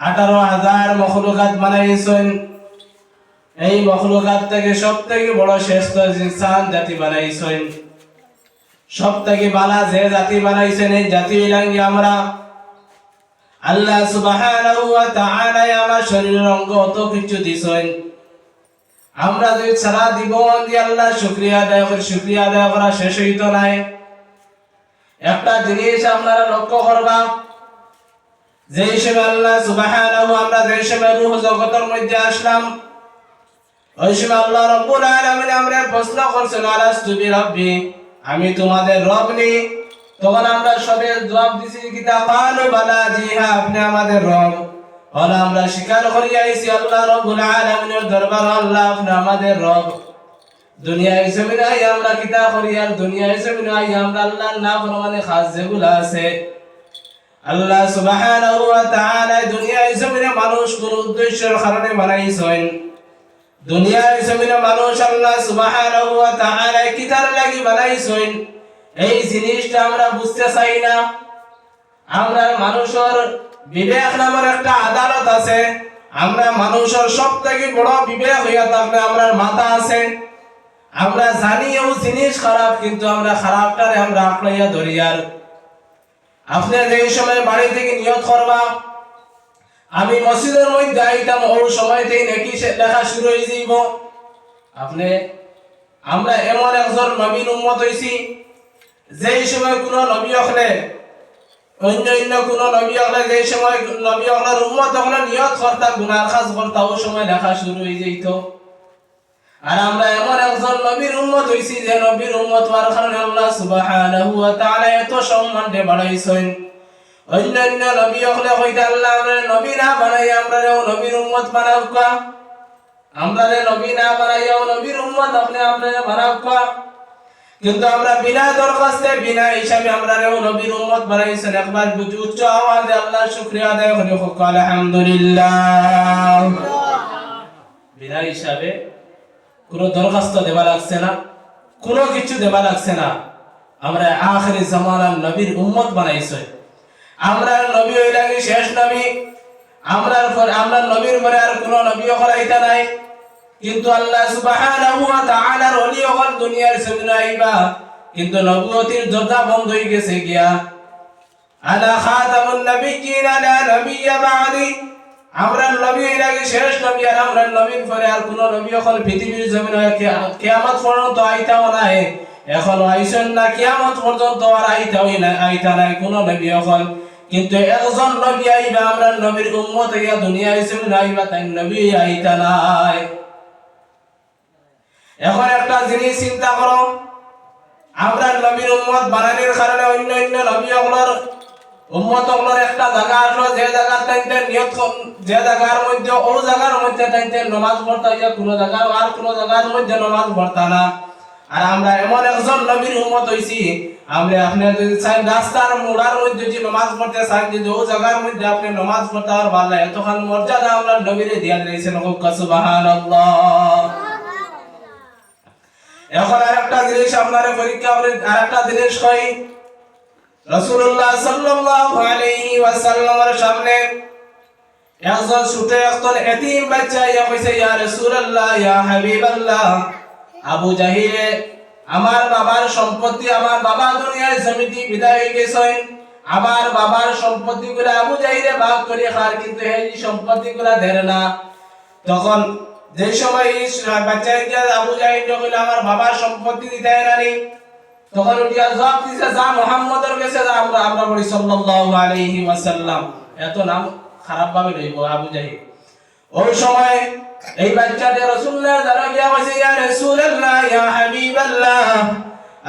আঠারো হাজার মখলুকাত বানাইছেন। এই মখলুকাত থেকে সব থেকে বড় শ্রেষ্ঠ ইনসান জাতি বানাইছেন। সব থেকে বালা যে জাতি বানাইছেন, এই জাতি হইলাম আমরা। আল্লাহ সুবহানাহু ওয়া তাআলা আমার শরীরের অঙ্গ অত কিছু দিছেন। আমরা যদি সারা জীবন দিয়ে আল্লাহ শুকরিয়া আদায় করি, শুকরিয়া আদায় করা শেষ হইতো নাই। একটা জিনিস আপনারা লক্ষ্য করবা যে হিসেবে আল্লাহ সুবহানাহু আমরা যে হিসেবে জগতের মধ্যে আসলাম, ওই আল্লাহ রব্বুল আলামিন আমরা প্রশ্ন করছেন, আলাস্তু বিরাব্বি? আমি তোমাদের রব নি তখন আমরা সবে জবাব দিছি কিতা কালু বালা আপনি আমাদের রব। হল আমরা স্বীকার করি, আইছি আল্লাহ রব্বুল আলামিনের দরবার, আল্লাহ আপনি আমাদের রব। দুনিয়ায় জমিনে আই আমরা কিতা করি আর দুনিয়ায় জমিনে আই আমরা আল্লাহর নাম মানে খাস যেগুলো আছে আল্লাহ সুবহানাহু ওয়া তাআলা দুনিয়ায় জমিনে মানুষ কোন উদ্দেশ্যের কারণে বানাইছেন দুনিয়ায় জমিনে মানুষ আল্লাহ সুবহানাহু ওয়া তাআলা কিতার লাগি বানাইছেন এই জিনিসটা আমরা বুঝতে চাই না। আমরা মানুষের বিবেক নামের একটা আদালত আছে। আমরা মানুষের সব থেকে বড় বিবেক হইয়া থাকলে আমরা মাথা আছে। আমরা জানি ও জিনিস খারাপ, কিন্তু আমরা খারাপটারে আমরা আঁকড়াইয়া ধরিয়ার আপনি যে সময় বাড়ি থেকে নিয়ত করবা, আমি মসজিদের মধ্যে আইতাম ওর সময় থেকে নাকি লেখা শুরু হয়ে যাইব। আপনি, আমরা এমন একজন নবীন উম্মত হইছি যেই সময় কোন নবী হলে, অন্য অন্য কোন নবী হলে যেই সময় নবী হলের উম্মত হলে নিয়ত করতা, গুনার কাজ করতা, ওই সময় লেখা শুরু হয়ে যাইত। আর আমরা এমন একজন নবীর উম্মত হইছি যে নবীর উম্মত হওয়ার কারণে আল্লাহ সুবহানাহু ওয়া তাআলা এত সম্মান দিয়ে বাড়াইছেন অন্যান্য নবী হলে হইতে আল্লাহ আমরা নবী না বানাই আমরা নবীর উম্মত বানাও কা? আমরা রে নবী না বানাইয়াও নবীর উম্মত আপনি আমরা বানাও কা? কিন্তু আমরা বিনা দরখাস্তে বিনা হিসাবে আমরা রেও নবীর উম্মত বানাইছেন। একবার বুঝ উচ্চ আওয়াজে আল্লাহ শুকরিয়া আদায় করি হোক আলহামদুলিল্লাহ। বিনা হিসাবে কোনো দরখাস্ত দেওয়া লাগছে না, কোনো কিছু দেওয়া লাগছে না। আমরা আখেরি জামানার নবীর উম্মত বানাইছে। আমরা নবী হইলাগি শেষ নবী। আমরা আমরা নবীর পরে আর কোনো নবী হলাইতা নাই। কিন্তু আল্লাহ সুবহানাহু ওয়া তাআলার ওলি হল দুনিয়ার জমিনে আইবা। কিন্তু নবুয়তির দরজা বন্ধ হয়ে গেছে গিয়া। আলা খাতামুন নবিয়্যিন লা নবিয়্য বাদি। আমরা নবী লাগে শেষ নবী আর আমরা নবীর পরে আর কোন নবী এখন পৃথিবীর জমিনে কিয়ামত পর্যন্ত আইতাও নাই। এখন আইসেন না, কিয়ামত পর্যন্ত আর আইতাও না আইতা নাই কোন নবী এখন। কিন্তু একজন নবী আইবা আমরা নবীর উম্মত ইয়া দুনিয়া জমিনে আইবা, তাই নবী আইতা নাই। এখন একটা জিনিস চিন্তা করো। আমরা নবীর উম্মত বানানোর কারণে অন্য অন্য নবী উম্মত হলর একটা জায়গা আসলো, যে জায়গা তাইতে নিয়ত যে জায়গার মধ্যে ও জায়গার মধ্যে তাইতে নমাজ পড়তা ইয়া কোনো জায়গা আর কোনো জায়গার মধ্যে নমাজ পড়তা না। আর আমরা এমন একজন নবীর উম্মত হইছি, আমরা আপনি যদি চাই রাস্তার মোড়ার মধ্যে যে নমাজ পড়তে চান, যদি ও জায়গার মধ্যে আপনি নমাজ পড়তে আর ভালো লাগে, তখন মর্যাদা আমরা নবীরে দিয়া দিয়েছেন। সুবহানাল্লাহ। এখন আর একটা জিনিস আপনারা পরীক্ষা আর একটা জিনিস কই রাসূলুল্লাহ সাল্লাল্লাহু আলাইহি ওয়াসাল্লামের সামনে একজন ছোট একজন এতিম বাচ্চা ইয়া কইছে, ইয়া রাসূলুল্লাহ, ইয়া হাবিবাল্লাহ, আবু জাহিলে, আমার বাবার সম্পত্তি আমার বাবা দুনিয়ার জমিটি বিদায় হয়ে গেছেন আমার বাবার সম্পত্তি গুলা আবু জাহিলে ভাগ করে খার, কিন্তু এই সম্পত্তি গুলা ধরে না। তখন যে সময় বাচ্চা আবু জাহিল কইল আমার বাবার সম্পত্তি দিতে নানি তখন উঠিয়া জবাব দিছে, যা মুহাম্মদের কাছে যা, আমরা আমরা বলি সাল্লাল্লাহু আলাইহি ওয়াসাল্লাম। এত নাম খারাপ ভাবে লইব আবু জাহিল ওই সময় এই বাচ্চাটি রাসূলুল্লাহ দ্বারা গিয়া কইছে ইয়া রাসূলুল্লাহ, ইয়া হাবিবাল্লাহ,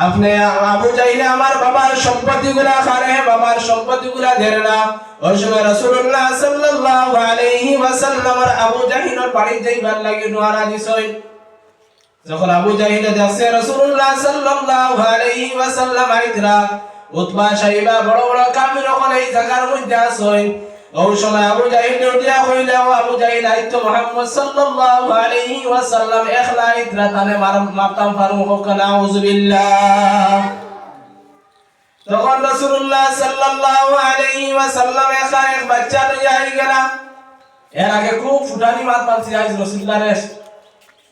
আপনি আবু জাহিলে আমার বাবার সম্পত্তি গুলা খারে, বাবার সম্পত্তি গুলা ধরে না। ওই সময় রাসূলুল্লাহ সাল্লাল্লাহু আলাইহি ওয়াসাল্লামের আবু জাহিলের বাড়ি যাইবার লাগি নোয়ারা দিছই যখন আবু জাহিলে দেখছে রাসূলুল্লাহ সাল্লাল্লাহু আলাইহি ওয়াসাল্লাম আইতরা, উতবা বড় বড় কাফির ওখানে এই জায়গার মধ্যে আসই ওই সময় আবু জাহিল উঠিয়া ও আবু জাহিল আইতো মুহাম্মদ সাল্লাল্লাহু আলাইহি ওয়াসাল্লাম ইখলা ইতরা তানে মারাম মাতাম ফারু হোক নাউযুবিল্লাহ তখন রাসূলুল্লাহ সাল্লাল্লাহু আলাইহি ওয়াসাল্লাম একা এক বাচ্চা লইয়া আই গেলা এর আগে খুব ফুটানি মাত মারছি, আজ রসুল্লাহ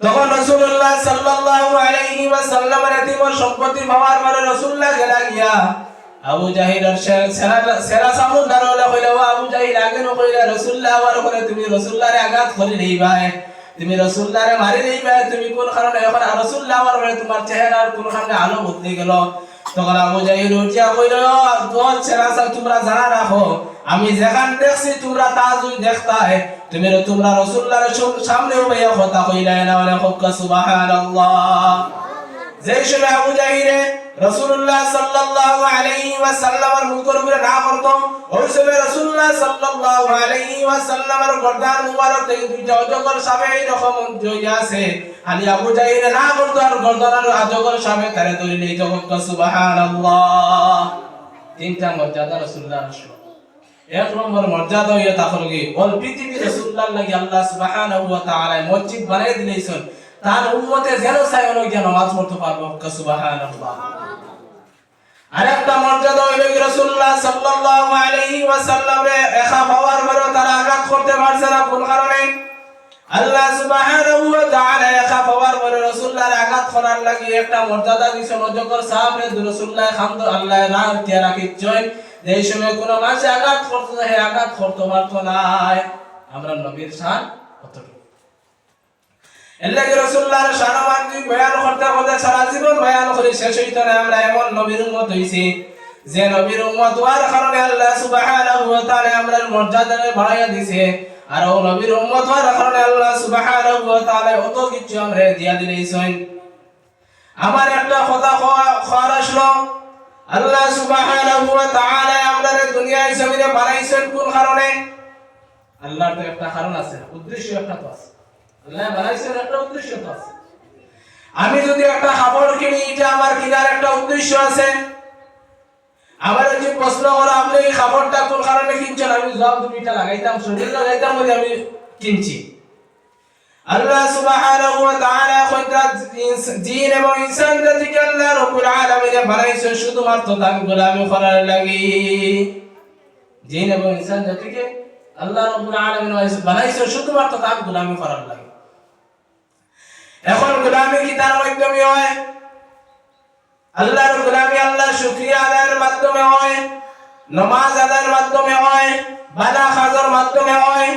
তখন রাসূলুল্লাহ সাল্লাল্লাহু আলাইহি ওয়াসাল্লাম এতিমর সম্পত্তি পাওয়ার পরে রাসূলুল্লাহ গেলা গিয়া আবু জাহিল আর সেরা সামুন দারওয়ালা কইলা ও আবু জাহিল, আগে ন কইলা রাসূলুল্লাহ আর করে তুমি রাসূলুল্লাহরে আঘাত করে দিবাই তুমি রাসূলুল্লাহরে মারি দিবাই তুমি কোন কারণে এখন রাসূলুল্লাহ আর করে তোমার চেহারার কোন কারণে আলো বদলে গেল? তখন আবু জাহিল উঠিয়া কইল দোল সেরা সাম তোমরা জানা রাখো আমি যেখান দেখছি, তোমরা তা যদি দেখতাই তুমি তোমরা রাসূলুল্লাহর সামনে উবাইয়া কথা কইলা না হক্কা সুবহানাল্লাহ। যেই সময় আবু জাহিলে রাসূলুল্লাহ সাল্লাল্লাহু আলাইহি ওয়াসাল্লামের মুখের উপরে না করত ওই সময় রাসূলুল্লাহ সাল্লাল্লাহু আলাইহি ওয়াসাল্লামের গর্দান মুবারক থেকে দুইটা অজগর এই রকম জয় আছে। আলী আবু জাহিলে না করত আর অজগর তারে নেই তিনটা মর্যাদা রাসূলুল্লাহ রাসূল এক নম্বর মর্যাদা হইয়া তাহলে কি? অল পৃথিবী রাসূলুল্লাহ লাগি আল্লাহ সুবহানাহু ওয়া মসজিদ বানাই দিলেছেন। তার উম্মতে যেন চাই হলো গিয়ে নামাজ পড়তে পারব সুবহানাল্লাহ। আরেকটা মর্যাদা হইল কি সাল্লাল্লাহু আলাইহি একা পাওয়ার পরে তারা আঘাত করতে পারছে না। কোন কারণে? আল্লাহ সুবহানাহু ওয়া তাআলা একা পাওয়ার পরে রাসূলুল্লাহর আঘাত করার লাগি একটা মর্যাদা দিছে। নজকর সাহাবে রাসূলুল্লাহ খামদ আল্লাহ রাহ রাখি এই সময় কোন মানুষ আঘাত করতে হে আঘাত করতে পারতো না আমরা নবীর শান না যে বাড়াইয়া দিছে। আর ও নবীর উম্মত হওয়ার কারণে আল্লাহ সুবহানাহু ওয়া তাআলা অত কিছু আমরা দিয়া দিলেছেন আমার একটা কথা আসলো। আল্লাহ সুবহানাহু ওয়া তাআলা আমরার দুনিয়ায় জমিনে বানাইছেন কোন কারণে? আল্লাহর তো একটা কারণ আছে উদ্দেশ্য একটা তো আছে। আল্লাহ বানাইছেন একটা উদ্দেশ্য তো আছে। আমি যদি একটা খাবার কিনি এটা আমার কিনার একটা উদ্দেশ্য আছে। আমার যদি প্রশ্ন করো আপনি এই খাবারটা কোন কারণে কিনছেন? আমি জবাব দুইটা লাগাইতাম শরীর লাগাইতাম বলে আমি কিনছি। আল্লাহ সুবহানাহু ওয়া তাআলা কইতা জিন এবং ইনসান জাতিকে আল্লাহ রাব্বুল আলামিন বানাইছেন শুধুমাত্র তার গোলামি করার লাগি। জিন এবং ইনসান জাতিকে আল্লাহ রাব্বুল আলামিন বানাইছেন শুধুমাত্র তার গোলামি করার লাগি। এখন গোলামি কি তার মাধ্যমে হয়? আল্লাহর গোলামি আল্লাহ শুকরিয়া আদায়ের মাধ্যমে হয়, নমাজ আদায়ের মাধ্যমে হয়, বালা খাজর মাধ্যমে হয়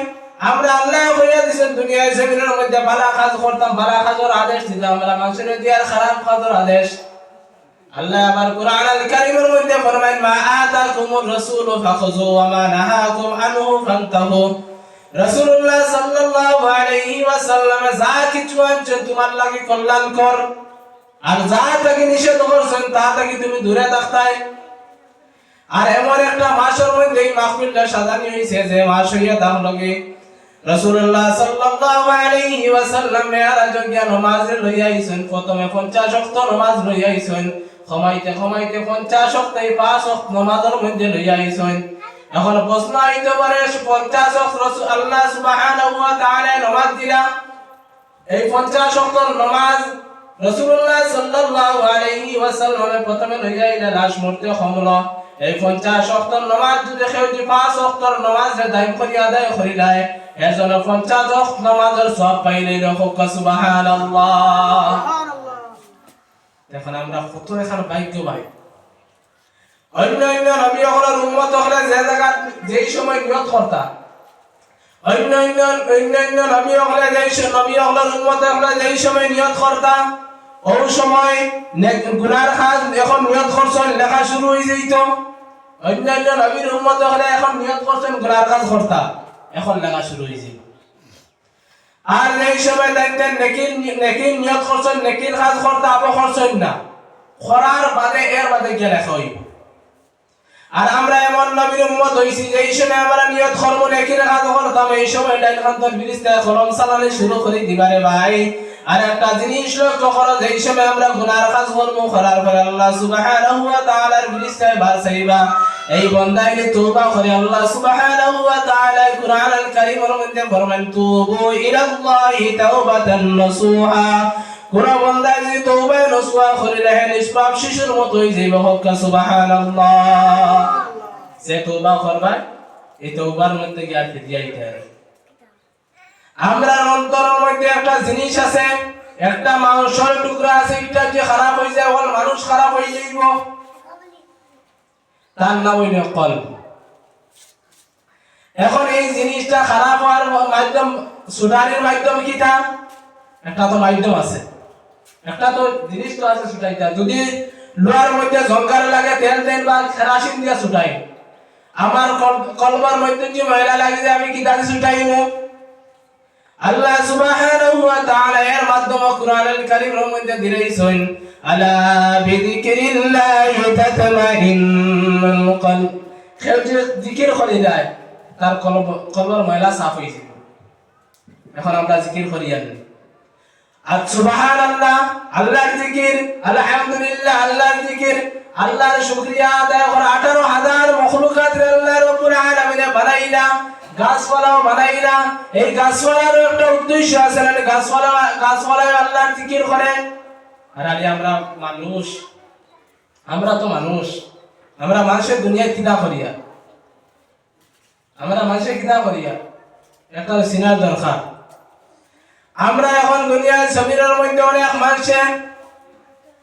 আমরা আল্লাহ কইয়া দিছেন দুনিয়ায় জমিনের মধ্যে বালা কাজ করতাম, বালা কাজর আদেশ দিতাম, আমরা মানুষের দিয়ার খারাপ কাজর আদেশ। আল্লাহ আবার কোরআন আল কারীমের মধ্যে ফরমায়েন, মা আতাকুমুর রাসূল ফাখুযু ওয়া মা নাহাকুম আনহু ফান্তাহু। রাসূলুল্লাহ সাল্লাল্লাহু আলাইহি ওয়াসাল্লাম, যা কিছু আনছেন তোমার লাগি কল্যাণ কর। আর যা থেকে নিষেধ করছেন, তা থেকে তুমি দূরে থাকতাই আর এমন একটা মাসের মধ্যে এই মাহফিলটা সাজানি হয়েছে যে মাস হইয়া দাম লগে। রাসূলুল্লাহ প্রথমে 50 ওয়াক্ত নামাজ লইয়া আইছেন। খমাইতে খমাইতে 50 ওয়াক্ত এই পাঁচ ওয়াক্ত নামাজের মধ্যে এখন প্রশ্ন আইতে পারে 50 ওয়াক্ত রাসূল আল্লাহ সুবহানাহু ওয়া তাআলা নামাজ দিলা? এই 50 ওয়াক্ত নামাজ রাসূলুল্লাহ সাল্লাল্লাহু আলাইহি ওয়াসাল্লাম প্রথমে লইয়া আইলা, লাশ মরতে এই 50 ওয়াক্ত নমাজ যদি কেউ যদি 5 নমাজ দায়ম করি আদায় করিলায় এজন্য 50 ওয়াক্ত নামাজের সব পাইলে রহক সুবহানাল্লাহ। এখন আমরা কত এখন ভাই অন্য অন্য নবী হলের উম্মত হলে যে জায়গা যেই সময় নিয়ত করতা অন্য অন্য অন্য অন্য নবী হলে যেই নবী হলের উম্মত হলে যেই সময় নিয়ত করতা ওই সময় গুনার কাজ এখন নিয়ত করছেন লেখা শুরু হয়ে যেত অন্যান্য নবীর উম্মত হলে এখন নিয়ত করছেন গুনার কাজ করতা এখন লেখা শুরু হয়ে যেত আর এই সময় দেখতেন নেকির নেকির নিয়ত করছেন নেকির কাজ করতে আবো করছেন না। করার বাদে এর বাদে গিয়ে লেখা হইব? আর আমরা এমন নবীর উম্মত হইছি যে এই সময় আমরা নিয়ত করব নেকির কাজ করতাম এই সময় ডাইন খান্তর বিরিস্তা কলম চালালে শুরু করে দিবারে ভাই। আর একটা জিনিস লক্ষ্য করো, যে হিসেবে আমরা গুনার কাজ করব করার পরে আল্লাহ সুবহানাহু ওয়া তাআলার বিরিস্তায় বার চাইবা। এই বন্দাইলে তওবা করে আল্লাহ সুবহানাহু ওয়া কুরআনুল কারীমের মধ্যে ফরমান তুবু ইলাল্লাহি তাওবাতান নসুহা। কোন বন্দা যদি তওবা নসুহা করে রাখে নিষ্পাপ শিশুর মতো হয়ে যাইবে হক্কা সুবহানাল্লাহ। সে তওবা করবা এই তওবার মধ্যে গিয়ে ফিরিয়াইতে হবে। আমরা অন্তরের মধ্যে একটা জিনিস আছে, একটা মানুষের টুকরা আছে, এটা যে খারাপ হয়ে যায় ওর মানুষ খারাপ হয়ে যাইব। তার নাম হইল কলব। এখন এই জিনিসটা খারাপ হওয়ার মাধ্যম, সুদানির মাধ্যম কি তা? একটা তো মাধ্যম আছে। একটা তো জিনিস তো আছে সুটাইটা যদি লোহার মধ্যে জঙ্গার লাগে, তেল তেল বা কেরাসিন দিয়ে সুটাই আমার কল- কলবার মধ্যে যে ময়লা লাগে আমি কি দাদি সুটাইব আল্লাহ সুবহানাহু ওয়া তাআলা এর মাধ্যমে কোরআনুল কারীমের মধ্যে দিলেইছেন আলা বিযিকরিল্লাহি তাতমাইন্নুল কলব। যে জিকির করে যায়, তার কলব, কলবের ময়লা সাফ হয়ে যাবে এখন আমরা জিকির করি জানি আর সুবহানাল্লাহ, আল্লাহর জিকির, আলহামদুলিল্লাহ, আল্লাহর জিকির, আল্লাহর শুকরিয়া আদায় করে আঠারো হাজার মখলুকাত আল্লাহ রব্বুল আলামিনে বানাইলা গাছপালাও বানাইলা এই গাছপালার একটা উদ্দেশ্য আছে, না গাছপালা, গাছপালায় আল্লাহর জিকির করে। আর আলি, আমরা মানুষ। আমরা তো মানুষ। আমরা মানুষের দুনিয়ায় কিনা করিয়া। আমরা মানুষের কিনা করিয়া। একটা সিনার দরকার। আমরা এখন দুনিয়ার জমিনের মধ্যে অনেক মানুষে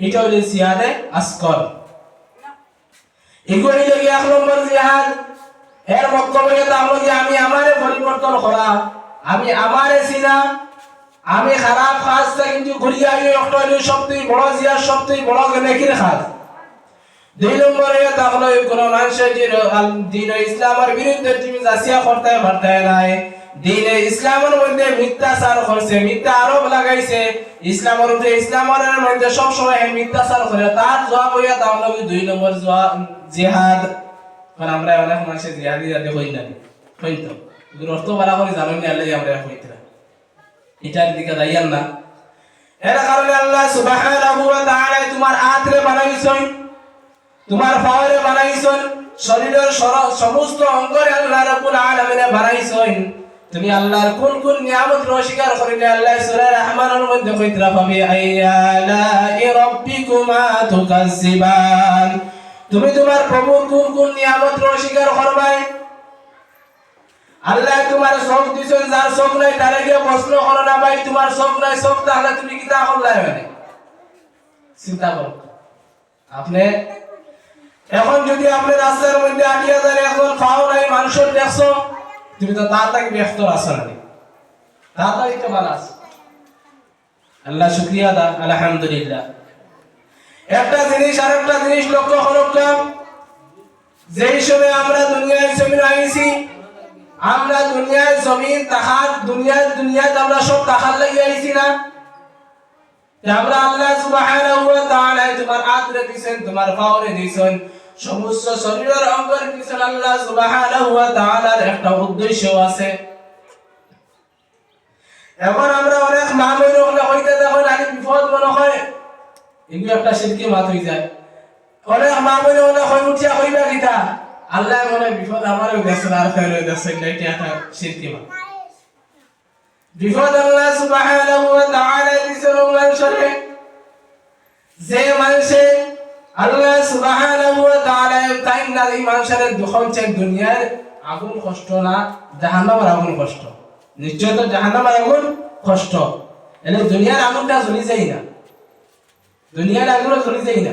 এটা হইলে জিহাদে আসকর এগুলো কি এক নম্বর জিহাদ এর বক্তব্য এটা হলো যে আমি আমারে পরিবর্তন করা আমি আমারে চিনা আমি খারাপ কাজটা কিন্তু ঘুরিয়ে আই একটা হইলে সবথেকে বড় জিহাদ সবথেকে বড় নেকির কাজ দুই নম্বরে এটা হলো কোন মানুষের দিন ইসলামের বিরুদ্ধে তুমি জাসিয়া করতে পারতে নাই। দিনে ইসলামের মধ্যে মিথ্যাচার করছে মিথ্যা আরোপ লাগাইছে। ইসলামের মধ্যে ইসলামের মধ্যে সব সময় মিথ্যাচার করে তার জবাব হইয়া তা হলো দুই নম্বর জিহাদ। কারণ আমরা অনেক মানুষের জিহাদি যাতে হই না। হই তো। অর্থ বাড়া করে জানেন না আল্লাহ আমরা এটার দিকে যাইয়ান না। এর কারণে আল্লাহ সুবহানাহু তোমার আত্রে বানাইছেন, তোমার পাওয়ারে বানাইছেন, শরীরের সমস্ত অঙ্গরে আল্লাহ রাব্বুল আলামিনে বানাইছেন। তুমি আল্লাহর কোন কোন নিয়ামত অস্বীকার করিলে আল্লাহ সূরা রহমানের মধ্যে কইতরা পাবে, আইয়ালা রাব্বিকুমা তুকাজ্জিবান। তুমি তোমার প্রভুর কোন কোন নিয়ামত অস্বীকার করবাই? আল্লাহ তোমার চোখ দিছেন যার চোখ নাই তারে গিয়ে প্রশ্ন করো না ভাই, তোমার চোখ নাই চোখ তাহলে তুমি কি তা করলাই মানে? চিন্তা করো। আপনি এখন যদি আপনি রাস্তার মধ্যে আটিয়া যান, এখন পাও নাই, মানুষের দেখছ তুমি তো তাড়াতাড়ি ব্যস্ত না তাড়াতাড়ি তো ভালো আছো। আল্লাহ শুক্রিয়া দা আলহামদুলিল্লাহ। একটা জিনিস আর একটা জিনিস লক্ষ্য করো যেই সময় আমরা দুনিয়ার জমিন আইছি, আমরা দুনিয়ার জমিন তাহার, দুনিয়ার দুনিয়াতে আমরা সব তাহার লাগি আইছি না। যে আমরা আল্লাহ সুবহানাহু ওয়া তাআলা তোমার আত্রে দিছেন, তোমার পাওরে দিছেন। সমস্ত শরীরের অঙ্গের পিছনে আল্লাহ সুবহানাহু ওয়া তাআলার একটা উদ্দেশ্য আছে। এখন আমরা অনেক মা বইন ওখানে হইতে দেখো, নারী বিপদ মনে হয় এগুলো একটা শিরকি মাত হয়ে যায়। অনেক মা বইন ওখানে হই উঠিয়া হইবা গীতা আল্লাহ মনে বিপদ আমারও দেখছেন আর ফের দেখছেন না। এটা একটা শিরকি মাত। বিপদ আল্লাহ সুবহানাহু ওয়া তাআলা দিছেন মানুষের যে মানুষে আল্লাহ সুবহানাহু ওয়া তাআলা তাই না এই মানুষের দুখন চাই দুনিয়ার আগুন কষ্ট না জাহান্নামের আগুন কষ্ট। নিশ্চয় তো জাহান্নামের আগুন কষ্ট। এনে দুনিয়ার আগুনটা জ্বলি যায় না। দুনিয়ার আগুন জ্বলি যায় না।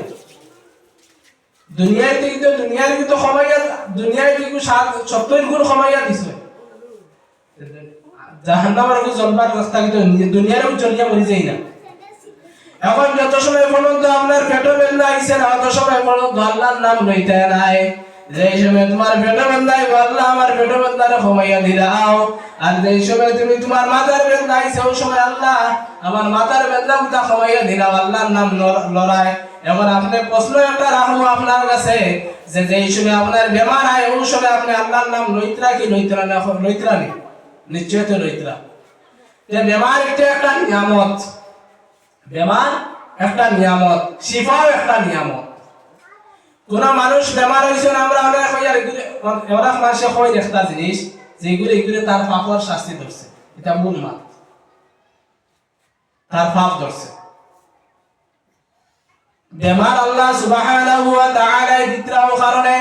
দুনিয়ায় কিন্তু দুনিয়ার কিন্তু সময় দুনিয়ায় কিন্তু সাত, সত্তর গুণ সময় দিছে। জাহান্নামের আগুন জ্বলবার রাস্তা কিন্তু দুনিয়ার আগুন জ্বলিয়া মরি যায় না। এখন যত সময় পর্যন্ত আপনার পেটো বেদনা আইছে না অত সময় পর্যন্ত আল্লাহর নাম লইতে নাই। যে সময় তোমার পেটো বেদনা আইব আল্লাহ, আমার পেটো বেদনারে কমাইয়া দিলাও আর যে সময় তুমি তোমার মাথার বেদনা আইছে ওই সময় আল্লাহ, আমার মাথার বেদনা গুতা কমাইয়া দিলাও আল্লাহর নাম ল- লড়ায় এখন আপনি প্রশ্ন একটা রাখব আপনার কাছে, যে যে সময় আপনার বেমার হয়, ওই সময় আপনি আল্লাহর নাম লইতরা কি লইতরা না, লইতরা নি? নিশ্চয় তো লইতরা। যে বেমার এটা একটা নিয়ামত। বেমার একটা নিয়ামত, শিফাও একটা নিয়ামত। কোন মানুষ বেমার হয়েছে আমরা অনেক অনেক মানুষে হয় একটা জিনিস যেগুলি এগুলি তার পাপর শাস্তি ধরছে এটা মূল মাত। তার পাপ ধরছে বেমার আল্লাহ কারণে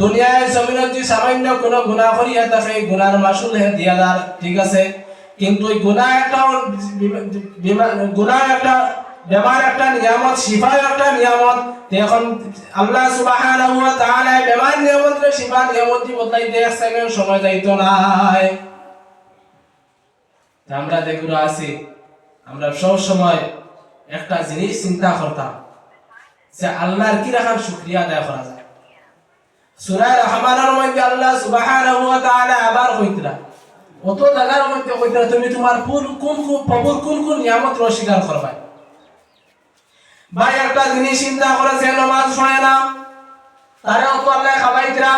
দুনিয়ায় জমিনত যদি সামান্য কোনো গুনাহ করিয়া থাকে গুনার মাসুল দিয়া ঠিক আছে? কিন্তু ওই গুনাহ একটা গুনাহ একটা, বেমার একটা নিয়ামত, শিফায় একটা নিয়ামত। এখন আল্লাহ সুবহানাহু ওয়া তাআলা বেমার নিয়ামত শিফা নিয়ামত দি বদলাইতে এক সেকেন্ড সময় যাইতো নাই। আমরা যেগুলো আছি, আমরা সব সময় একটা জিনিস চিন্তা করতাম, যে আল্লাহর কি রাখার শুকরিয়া আদায় করা যায়। সূরা রহমানের মধ্যে আল্লাহ সুবহানাহু ওয়া তাআলা আবার কইতরা অত জায়গার মধ্যে কইতরা তুমি তোমার কোন কোন কোন কোন কোন নিয়ামত অস্বীকার ভাই, একটা জিনিস চিন্তা করে যে নমাজ পড়ে না, তারে অত আল্লাহ খাবাইতরা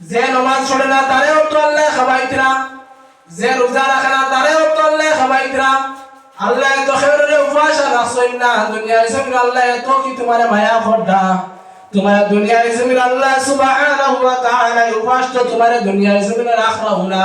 যে নমাজ পড়ে না, তারে অত আল্লাহ খাবাইতরা যে রোজা রাখে না, তারে অত আল্লাহ খাবাইতরা আল্লাহ এত খেরে উপবাস রাখছেন না দুনিয়ায় জমিন আল্লাহ এত কি তোমার মায়া খড্ডা তোমার দুনিয়ায় জমিন আল্লাহ সুবহানাহু ওয়া তাআলা উপবাস তো তোমার দুনিয়ায় জমিন রাখরা না।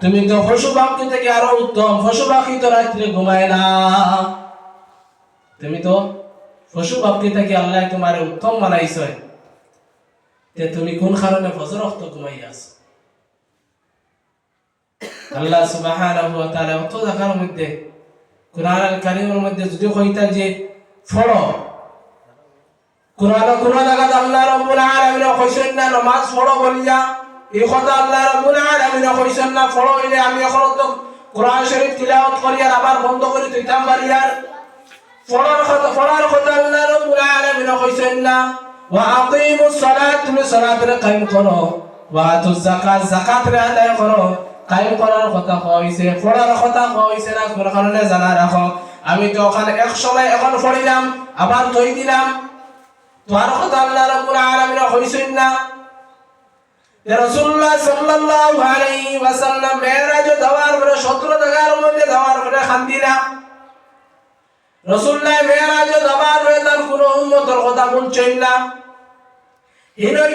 তুমি তো পশু থেকে আরও উত্তম। পশু তো রাত্রে ঘুমায় না। তুমি তো পশু থেকে আল্লাহ তোমার উত্তম বানাইছে। তে তুমি কোন কারণে ফসল রক্ত ঘুমাই আছো? আল্লাহ সুবাহ ওয়া তাআলা অত দেখার মধ্যে কোরআন আল কারীমের মধ্যে যদি কইতা যে ফড়ো কোরআন কোন জায়গা আল্লাহ রাব্বুল আলামিন কইছেন না, নামাজ পড়ো বলিয়া এই কথা আল্লাহ রাব্বুল আলামিন কথা পড়ার কথা না, ওয়া আকিমুস সালাত তুমি জানা রাখো। আমি তো ওখানে এক সময় এখন পড়িলাম, আবার থই দিলাম তোমার কথা আল্লাহ রাব্বুল আলামিন কইছেন না রাসূলুল্লাহ সাল্লাল্লাহু আলাইহি ওয়াসাল্লাম মেরাজ দাওয়ার পরে 17 টাকার মধ্যে দাওয়ার পরে খান্দিলা। রাসূলুল্লাহ মেরাজ দাওয়ার পরে তার কোন উম্মতের কথা না। হিনই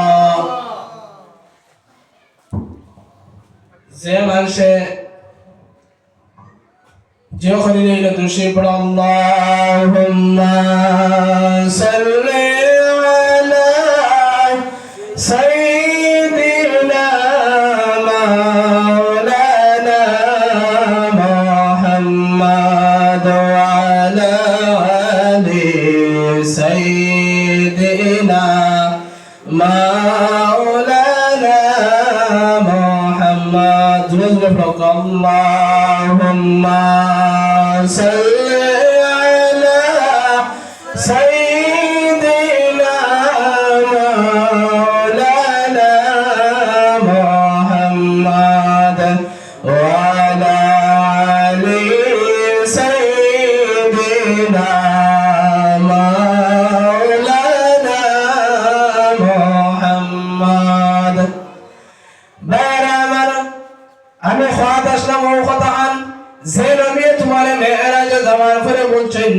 যে মানুষে যে করি নাই দুশি পড় আল্লাহুম্মা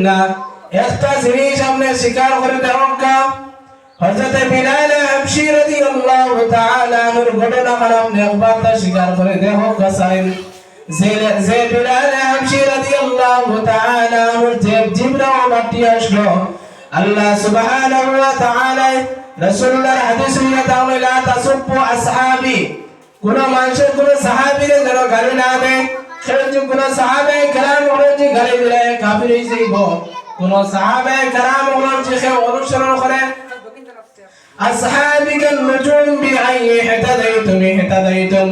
না। একটা জিনিস আপনি স্বীকার করে দেখা হযরত বিলাল হাবশি রাদিয়াল্লাহু তাআলা আনহুর ঘটনা খান আপনি একবার স্বীকার করে দেখো কাসাইন যে বিলাল হাবশি রাদিয়াল্লাহু তাআলা আনহুর যে জিবরাও মাটি আসলো, আল্লাহ সুবহানাহু ওয়া তাআলা রাসূলুল্লাহর হাদিস নিয়ে আসহাবি। কোন মানুষের কোন সাহাবীরে যেন না দেয়। সে যে কোন সাহাবে কেরাম ওরে যে গালি দিলে কাফির হয়ে যাইব কোন সাহাবে কেরাম ওরে যে সে অনুসরণ করে أصحابك النجوم بأي اهتديتم اهتديتم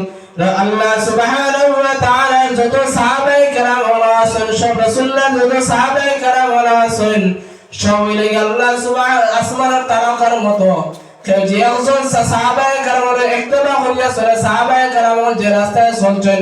আল্লাহ সুবহানাহু ওয়া তাআলা যত সাহাবায়ে কেরাম ওয়ালা আছেন সব রাসূলুল্লাহ যত সাহাবায়ে কেরাম ওয়ালা আছেন সব মিলে আল্লাহ সুবহান আসমানের তারকার মতো কেউ যে একজন সাহাবায়ে কেরাম ওর ইত্তেবা করিয়া চলে সাহাবায়ে কেরাম যে রাস্তায় চলছেন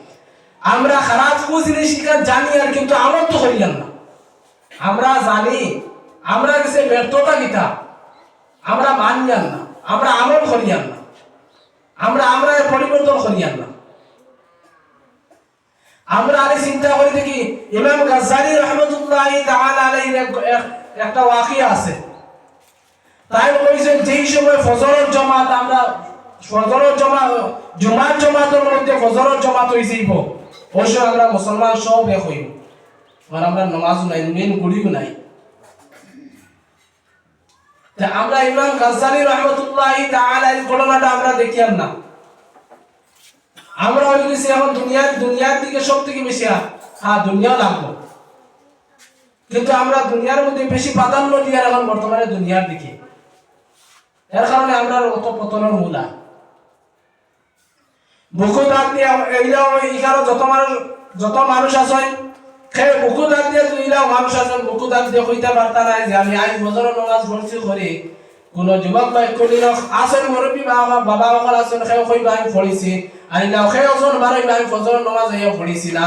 আমরা খারাপ বুঝলি শিকার জানি আর কিন্তু আমল তো করি না। আমরা জানি, আমরা কাছে ব্যর্থতা কিতা। আমরা মানজান না, আমরা আমল করিয়ান না। আমরা আমরা পরিবর্তন করিয়ান না। আমরা আরে চিন্তা করি দেখি, ইমাম গাজ্জালি রহমতুল্লাহি তাআলা একটা ওয়াকিয়া আছে। তাই কইছেন যেই সময় ফজরের জমাত আমরা, ফজরের জমা, জুমার জমাতের মধ্যে ফজরের জমাত হইছিব ওই সময় আমরা মুসলমান সব এক হইব। আর আমরা নামাজ নাই মেন গুড়িও নাই। আমরা ইমাম গাজ্জালি রহমতুল্লাহি এর ঘটনাটা আমরা দেখিয়াম না। আমরা হয়ে গেছি এখন দুনিয়ার দুনিয়ার দিকে সব থেকে বেশি হা- হ্যাঁ দুনিয়া লাগবো কিন্তু আমরা দুনিয়ার মধ্যে বেশি প্রাধান্য দিয়ে এখন বর্তমানে দুনিয়ার দিকে। এর কারণে আমরা অত পতনের মূলা বুকু দাগ দিয়ে এইলাও এখানে যত মানুষ যত মানুষ আছে সে বুকু দাগ দিয়ে দুইলাও মানুষ আছেন বুকু দাগ দিয়ে কইতে পারতা নাই যে আমি আজ বছর নামাজ পড়ছি করি কোন যুবক ভাই কলি আছেন মুরব্বী বা আমার বাবা সকল আছেন, সেও কইবা আমি পড়িছি আর না সেই ওজন বারই আমি ফজর নামাজ এই পড়িছি না।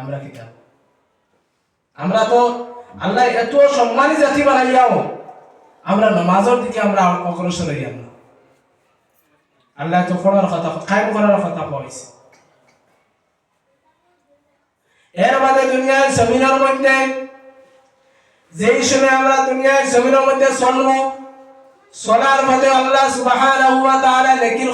আমরা কিতা আমরা তো আল্লাহ এত সম্মানী জাতি বানাইয়াও আমরা নামাজের দিকে আমরা অগ্রসর হইয়াম না আল্লাহ তো পড়ার কথা কায়েম করার কথা কইছে এর মাঝে দুনিয়ার জমিনের মধ্যে, যেই সময় আমরা দুনিয়ার জমিনের মধ্যে চলবো, চলার মধ্যে আল্লাহ সুবাহ নেকির